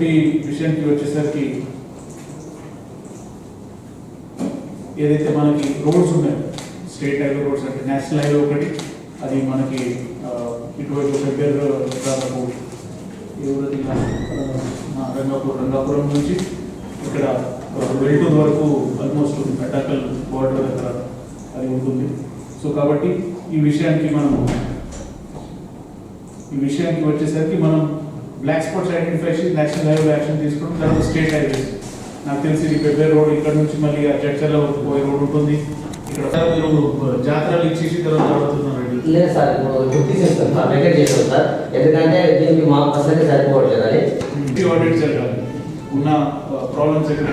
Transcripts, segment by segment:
ఒకటి విషయానికి వచ్చేసరికి ఏదైతే మనకి రోడ్స్ ఉన్నాయో స్టేట్ హైవే రోడ్స్ అంటే నేషనల్ హైవే ఒకటి అది మనకి ఇటువైపు దగ్గర దాదాపు ఎవరది రంగాపూర్ రంగాపురం నుంచి ఇక్కడ వెల్టూర్ వరకు ఆల్మోస్ట్ అటాకల్ బార్డర్ దగ్గర అది ఉంటుంది. సో కాబట్టి ఈ విషయానికి మనం ఈ విషయానికి వచ్చేసరికి మనం బ్లాక్ స్పాట్స్ ఐడెంటిఫై చేసి నేషనల్ హైవే యాక్షన్ తీసుకోవడం తర్వాత స్టేట్ హైవేస్ నాకు తెలిసి ఇది పెద్ద రోడ్ ఇక్కడ నుంచి మళ్ళీ ఆ జడ్చర్ల వరకు పోయే రోడ్ ఉంటుంది. ఇక్కడ మీరు జాతరలు ఇచ్చేసి తర్వాత పడుతున్నారండి లేదు సార్ గుర్తు చేస్తాం సార్ వెకెట్ చేస్తాం సార్. ఎందుకంటే దీనికి మా పర్సెంట్ సరిపోవట్లేదు ఇంటి ఆడిట్ జరగాలి ఉన్న ప్రాబ్లమ్స్ ఎక్కడ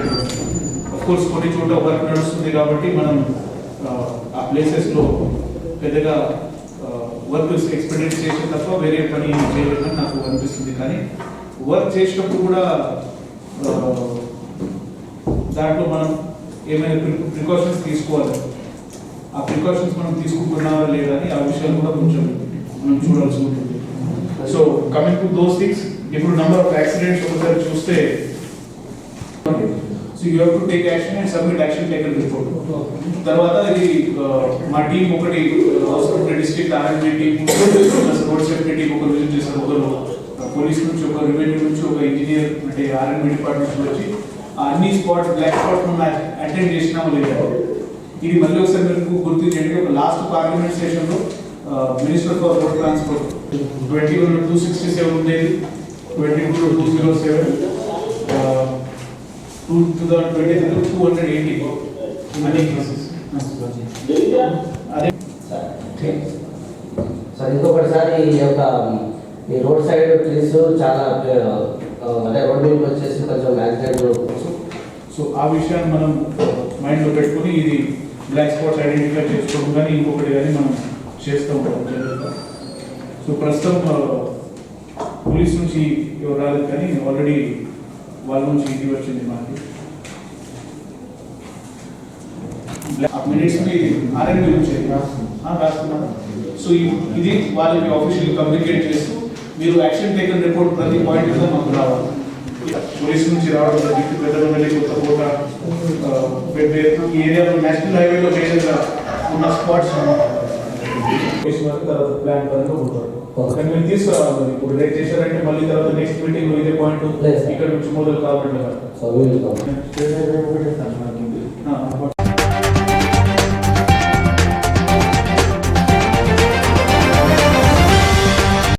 కోర్స్ కొన్ని చోట్ల వర్క్ నడుస్తుంది కాబట్టి మనం ఆ, ఆ ప్లేసెస్లో పెద్దగా వర్క్ ఎక్స్పెక్టెడ్ చేసే తప్ప వేరే పని చేయలేదని నాకు అనిపిస్తుంది. కానీ వర్క్ చేసేటప్పుడు కూడా దాంట్లో మనం ఏమైనా ప్రికాషన్స్ తీసుకోవాలి. ఆ ప్రికాషన్స్ మనం తీసుకుంటున్నావా లేదా అని ఆ విషయాలు కూడా కొంచెం మనం చూడాల్సి ఉంటుంది. So coming to those things ఇప్పుడు నంబర్ ఆఫ్ యాక్సిడెంట్స్ ఒకసారి చూస్తే you have to take action and submit action taken report తర్వాత ఇది మా టీం ఒకటి hospital district RMD team road safety team ఒకరు విజిట్ చేశారు. ఒకరు పోలీస్ నుంచి ఒక రెవెన్యూ నుంచి ఒక ఇంజనీర్ అంటే ఆర్ఎండి డిపార్ట్మెంట్ వచ్చి అన్ని స్పాట్ బ్లాక్ స్పాట్ మనం అటెండ్ చేసినాము లేదా ఇది మళ్ళీ ఒకసారి మీకు గుర్తు చేయండి ఒక లాస్ట్ పార్లమెంట్ సెషన్లో minister for road transport twenty one two sixty seven ఉండేది twenty two two zero seven twenty three two hundred eighty అనే కేసెస్ అదే సార్ ఇంకొకటిసారి ఈ యొక్క ఈ రోడ్ సైడ్ ప్లేస్ చాలా అంటే రోడ్ మీద వచ్చేసి కొంచెం యాక్సిడెంట్ సో ఆ విషయాన్ని మనం మైండ్లో పెట్టుకుని ఇది బ్లాక్ స్పాట్స్ ఐడెంటిఫై చేసుకోవడం కానీ ఇంకొకటి కానీ మనం చేస్తూ. ఉంటాం సో ప్రస్తుతం పోలీస్ నుంచి ఎవరు రాలేదు కానీ ఆల్రెడీ వాళ్ళ నుంచి ఇది వచ్చింది మనకి మినిట్స్ సో ఇది వాళ్ళకి ఆఫీషియల్ కమ్యూనికేట్ చేస్తూ మీరు యాక్షన్ టేకన్ రిపోర్ట్ ప్రతి పాయింట్ మీద మాకు రావాలి. పోలీస్ నుంచి రావడం జరిగింది. పెద్దపల్లి కొత్తకోట ఆ, పెద్ద- ఈ ఏరియాలో నేషనల్ హైవేలో మేజర్గా ఉన్న స్పాట్స్ తర్వాత ప్లాన్ పరంగా పోతారు కానీ మీరు తీసుకురావాలి. ఇప్పుడు రేట్ చేశారంటే మళ్ళీ తర్వాత నెక్స్ట్ మీటింగ్ ఇదే పాయింట్. ఇక్కడ నుంచి మొదలు కాబట్టి